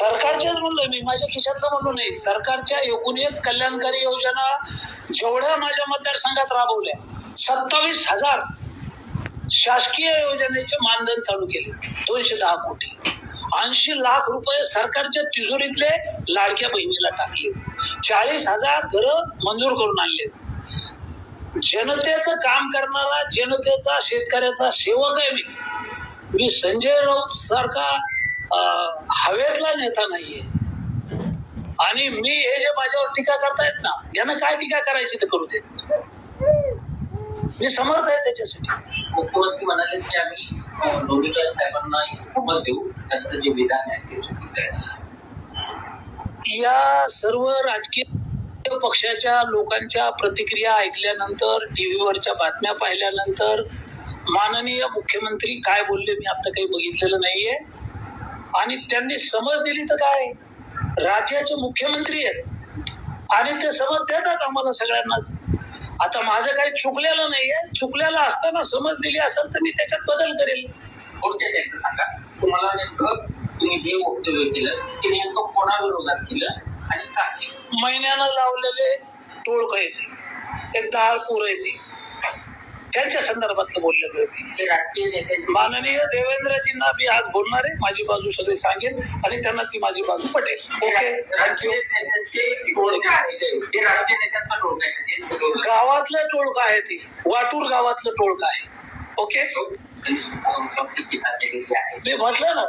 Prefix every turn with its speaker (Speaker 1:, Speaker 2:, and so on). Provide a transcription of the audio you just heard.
Speaker 1: सरकारच्याच म्हणलोय मी माझ्या खिशातलं म्हणून नाही. सरकारच्या एकूण एक कल्याणकारी योजना जेवढ्या माझ्या मतदारसंघात राबवल्या सत्तावीस हजार शासकीय योजनेचे मानधन चालू केले दोनशे दहा कोटी. ऐंशी लाख रुपये सरकारच्या तिजोरीतले लाडक्या बहिणीला टाकले. चाळीस हजार घरं मंजूर करून आणले. जनतेचं काम करणारा जनतेचा शेतकऱ्याचा सेवक आहे मी. मी संजय राऊत सारखा अं, हवेतला नेता नाहीये. आणि मी हे जे माझ्यावर टीका करतायत ना यांना काय टीका करायची ते करू देत मी समर्थ आहे त्याच्यासाठी.
Speaker 2: मुख्यमंत्री म्हणाले की आम्ही लोणीकर साहेबांना समज देऊ. त्यांचं जे विधान आहे ते चुकीचं आहे.
Speaker 1: या सर्व राजकीय पक्षाच्या लोकांच्या प्रतिक्रिया ऐकल्यानंतर टीव्हीवरच्या बातम्या पाहिल्यानंतर माननीय मुख्यमंत्री काय बोलले मी आता काही बघितलेलं नाहीये. आणि त्यांनी समज दिली तर काय? राज्याचे मुख्यमंत्री आहेत. आणि ते समज देतात आम्हाला सगळ्यांनाच. आता माझं काही चुकलेलं नाहीये. चुकलेलं असताना समज दिली असेल तर मी त्याच्यात बदल करेल.
Speaker 2: थोडक्यात सांगा? तुम्हाला नेमकं तुम्ही जे वक्तव्य केलं ते नेमकं कोणाविरोधात केलं आणि
Speaker 1: महिन्यानं लावलेले टोळक येते एक दहा पोरं येते त्यांच्या संदर्भातलं
Speaker 2: नेत्यांची
Speaker 1: माननीय देवेंद्रजींना मी आज बोलणार आहे. माझी बाजू सगळी सांगेन आणि त्यांना ती माझी बाजू पटेल. गावातलं टोळक आहे ती. वाटूर गावातलं टोळक आहे. ओके मी म्हटलं ना